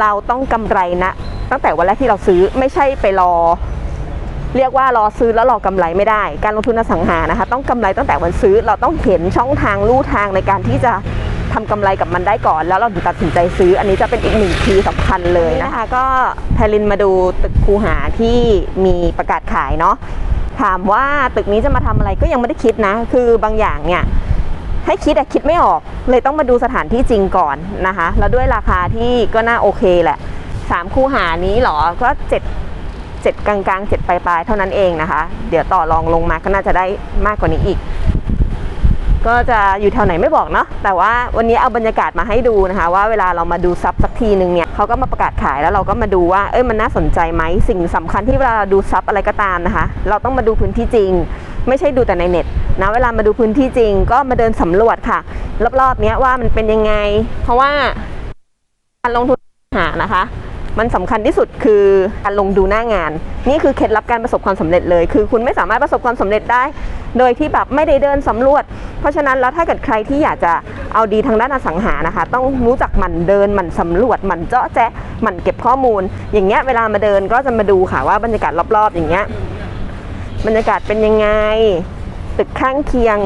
เราต้องกำไรนะ ตั้งแต่วันแรกที่เราซื้อไม่ใช่ไปรอ เรียกว่ารอซื้อแล้วรอกำไรไม่ได้ การลงทุนอสังหานะคะ ต้องกำไรตั้งแต่วันซื้อเราต้องเห็นช่องทางลู่ทางในการที่จะทำกำไรกับมันได้ก่อน แล้วเราถึงตัดสินใจซื้อ อันนี้จะเป็นอีกหนึ่งคีย์สำคัญเลยนะคะ ก็แพลินมาดูตึกคูหาที่มีประกาศขายเนาะถามว่าตึกนี้จะมาทำอะไรก็ยังไม่ได้คิดนะ คือบางอย่างเนี่ย ให้คิดอะคิดไม่ออก เลยต้องมาดูสถานที่จริงก่อนนะคะ แล้วด้วยราคาที่ก็น่าโอเคแหละสามคูหานี้หรอก็เจ็ดเจ็ดกลางๆเจ็ดปลายๆเท่านั้นเองนะคะ เดี๋ยวต่อรองลงมาก็น่าจะได้มากกว่านี้อีก ก็จะอยู่แถวไหนไม่บอกเนาะแต่ว่าวันนี้เอาบรรยากาศมาให้ดูนะคะ ว่าเวลาเรามาดูซับสักทีหนึ่งเนี่ยเขาก็มาประกาศขายแล้วเราก็มาดูว่าเอ้ยมันน่าสนใจไหมสิ่งสำคัญที่เวลาเราดูซับอะไรก็ตามนะคะ เราต้องมาดูพื้นที่จริง ไม่ใช่ดูแต่ในเน็ต นะเวลามาดูพื้นที่จริง ก็มาเดินสำรวจค่ะ รอบๆเนี้ยว่ามันเป็นยังไง เพราะว่าการลงทุนหานะคะ มันสำคัญที่สุดคือการลงดูหน้างาน นี่คือเคล็ดลับการประสบความสำเร็จเลย คือคุณไม่สามารถประสบความสำเร็จได้ โดยที่แบบไม่ได้เดินสำรวจ เพราะฉะนั้นแล้วถ้าเกิดใครที่อยากจะเอาดีทางด้านอสังหานะคะ ต้องรู้จักหมันเดินหมันสำรวจหมันเจาะแจ๊ะหมันเก็บข้อมูล อย่างเงี้ยเวลามาเดินก็จะมาดูค่ะว่าบรรยากาศรอบๆ อย่างเงี้ยบรรยากาศเป็นยังไง ตึกข้างเคียง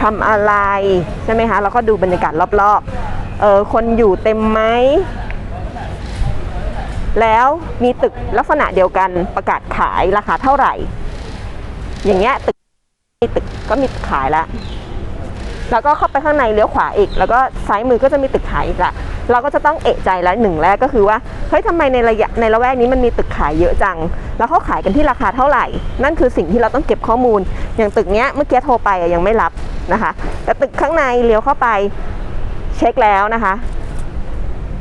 ทำอะไรใช่ไหมคะแล้วก็ดูบรรยากาศรอบๆเออคนอยู่เต็มไหมแล้วมีตึกลักษณะเดียวกันประกาศขายราคาเท่าไหร่ อย่างเงี้ยตึกมีตึกก็มีตึกขายแล้วแล้วก็เข้าไปข้างในเลี้ยวขวาอีก แล้วก็ซ้ายมือก็จะมีตึกขายอีกละ เราก็จะต้องเอะใจแล้วหนึ่งแรกก็คือว่าเฮ้ยทำไมในระยะในละแวกนี้มันมีตึกขายเยอะจัง แล้วเขาขายกันที่ราคาเท่าไหร่ นั่นคือสิ่งที่เราต้องเก็บข้อมูล อย่างตึกเนี้ยเมื่อกี้โทรไปยังไม่รับนะคะ แต่ตึกข้างในเลี้ยวเข้าไปเช็คแล้วนะคะ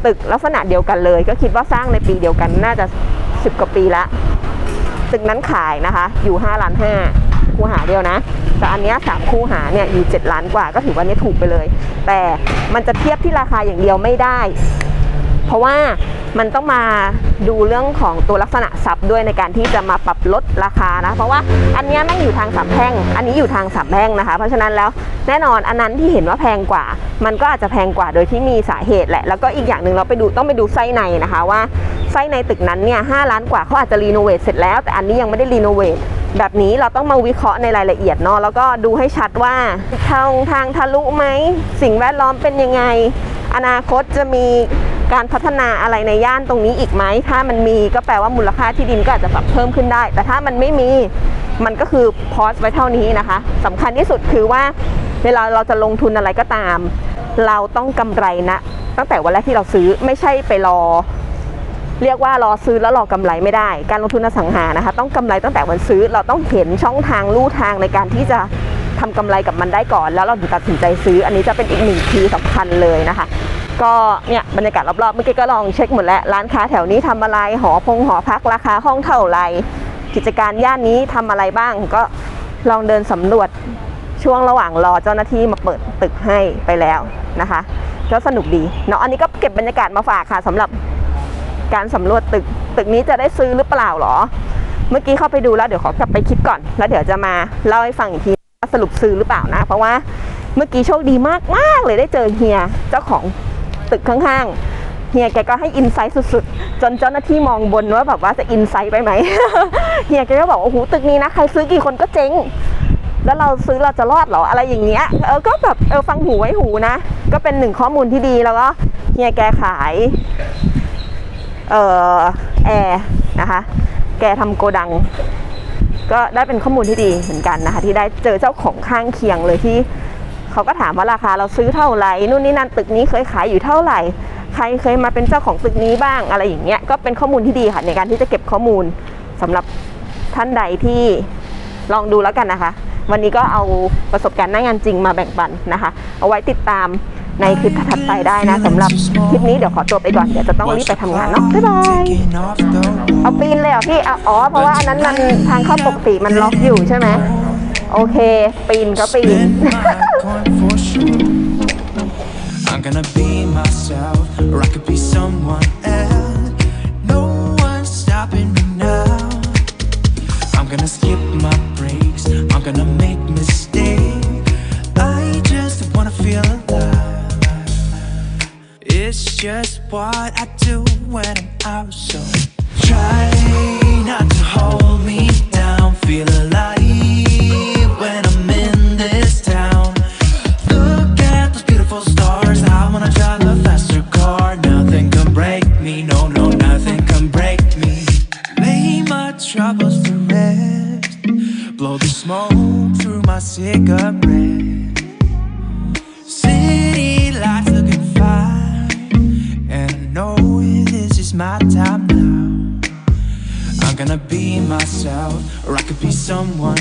ตึกลักษณะเดียวกันเลย ก็คิดว่าสร้างในปีเดียวกันน่าจะ 10 กว่าปีละตึกนั้นขายนะคะ อยู่5ล้าน5 คูหาเดียวนะ แต่อันนี้สามคูหาเนี่ยอยู่ 7 ล้านกว่าก็ถือว่านี่ถูกไปเลย แต่มันจะเทียบที่ราคาอย่างเดียวไม่ได้ เพราะว่ามันต้องมาดูเรื่องของตัวลักษณะทรัพย์ด้วยในการที่จะมาปรับลดราคานะ เพราะว่าอันนี้ยแม่งอยู่ทางสามแพร่ง อันนี้อยู่ทางสามแพร่งนะคะ เพราะฉะนั้นแล้วแน่นอนอันนั้นที่เห็นว่าแพงกว่า มันก็อาจจะแพงกว่าโดยที่มีสาเหตุแหละ แล้วก็อีกอย่างหนึ่งเราไปดูต้องไปดูไส้ในนะคะว่าไส้ในตึกนั้นเนี่ยห้าล้านกว่าเขาอาจจะรีโนเวทเสร็จแล้ว แต่อันนี้ยังไม่ได้รีโนเวท แบบนี้เราต้องมาวิเคราะห์ในรายละเอียดเนาะแล้วก็ดูให้ชัดว่าทางทางทะลุไหมสิ่งแวดล้อมเป็นยังไง อนาคตจะมีการพัฒนาอะไรในย่านตรงนี้อีกไหมถ้ามันมีก็แปลว่ามูลค่าที่ดินก็อาจจะปรับเพิ่มขึ้นได้ แต่ถ้ามันไม่มีมันก็คือพอสไว้เท่านี้นะคะสำคัญที่สุดคือว่า เวลาเราจะลงทุนอะไรก็ตาม เราต้องกำไรนะ ตั้งแต่วันแรกที่เราซื้อไม่ใช่ไปรอ เรียกว่ารอซื้อแล้วรอกำไรไม่ได้ การลงทุนอสังหานะคะ ต้องกำไรตั้งแต่วันซื้อเราต้องเห็นช่องทางลู่ทางในการที่จะทำกำไรกับมันได้ก่อน แล้วเราถึงตัดสินใจซื้อ อันนี้จะเป็นอีกหนึ่งคีย์สำคัญเลยนะคะ ก็เนี่ยบรรยากาศรอบๆเมื่อกี้ก็ลองเช็คหมดแล้วร้านค้าแถวนี้ทำอะไรหอพงหอพักราคาห้องเท่าไหร่กิจการย่านนี้ทำอะไรบ้างก็ลองเดินสำรวจช่วงระหว่างรอเจ้าหน้าที่มาเปิดตึกให้ไปแล้วนะคะก็สนุกดีเนาะอันนี้ก็เก็บบรรยากาศมาฝากค่ะสำหรับ การสำรวจตึก ตึกนี้จะได้ซื้อหรือเปล่าหรอ เมื่อกี้เข้าไปดูแล้วเดี๋ยวขอกลับไปคิดก่อน แล้วเดี๋ยวจะมาเล่าให้ฟังอีกทีสรุปซื้อหรือเปล่านะ เพราะว่าเมื่อกี้โชคดีมากมากเลยได้เจอเฮียเจ้าของตึกข้างๆ เฮียแกก็ให้อินไซต์สุดๆ จนเจ้าหน้าที่มองบนว่าแบบว่าจะอินไซต์ไปไหม เฮียแกก็บอกโอ้โหตึกนี้นะใครซื้อกี่คนก็เจ๊ง แล้วเราซื้อเราจะรอดเหรออะไรอย่างเงี้ย เออ ก็แบบเออฟังหูไว้หูนะ ก็เป็นหนึ่งข้อมูลที่ดีแล้วก็เฮียแกขาย เอ่อแอร์นะคะ แกทำโกดัง ก็ได้เป็นข้อมูลที่ดีเหมือนกันนะคะ ที่ได้เจอเจ้าของข้างเคียงเลยที่เขาก็ถามว่าราคาเราซื้อเท่าไหร่นู่นนี่นั่นตึกนี้เคยขายอยู่เท่าไหร่ ใครเคยมาเป็นเจ้าของตึกนี้บ้างอะไรอย่างเงี้ยก็เป็นข้อมูลที่ดีค่ะในการที่จะเก็บข้อมูลสำหรับท่านใดที่ลองดูแล้วกันนะคะ วันนี้ก็เอาประสบการณ์หน้างานจริงมาแบ่งปันนะคะ เอาไว้ติดตาม ในคลิปถัดไปได้นะสำหรับคลิปนี้เดี๋ยวขอตัวไปก่อน เดี๋ยวจะต้องรีบไปทำงานเนาะ บ๊ายบาย เอาปีนเลยเหรอพี่เอาอ๋อ เพราะว่าอันนั้นมันทางเข้าปกติมันล็อกอยู่ใช่ไหม โอเค ปีนก็ปีน I'm gonna be myself, or I could be someone It's just what I do when I'm out. So try not to hold me down. Feel alive when I'm in this town. Look at those beautiful stars. I wanna drive a faster car. Nothing can break me. No, no, nothing can break me. Lay my troubles to rest. Blow the smoke through my cigarette. My time now. I'm gonna be myself, or I could be someone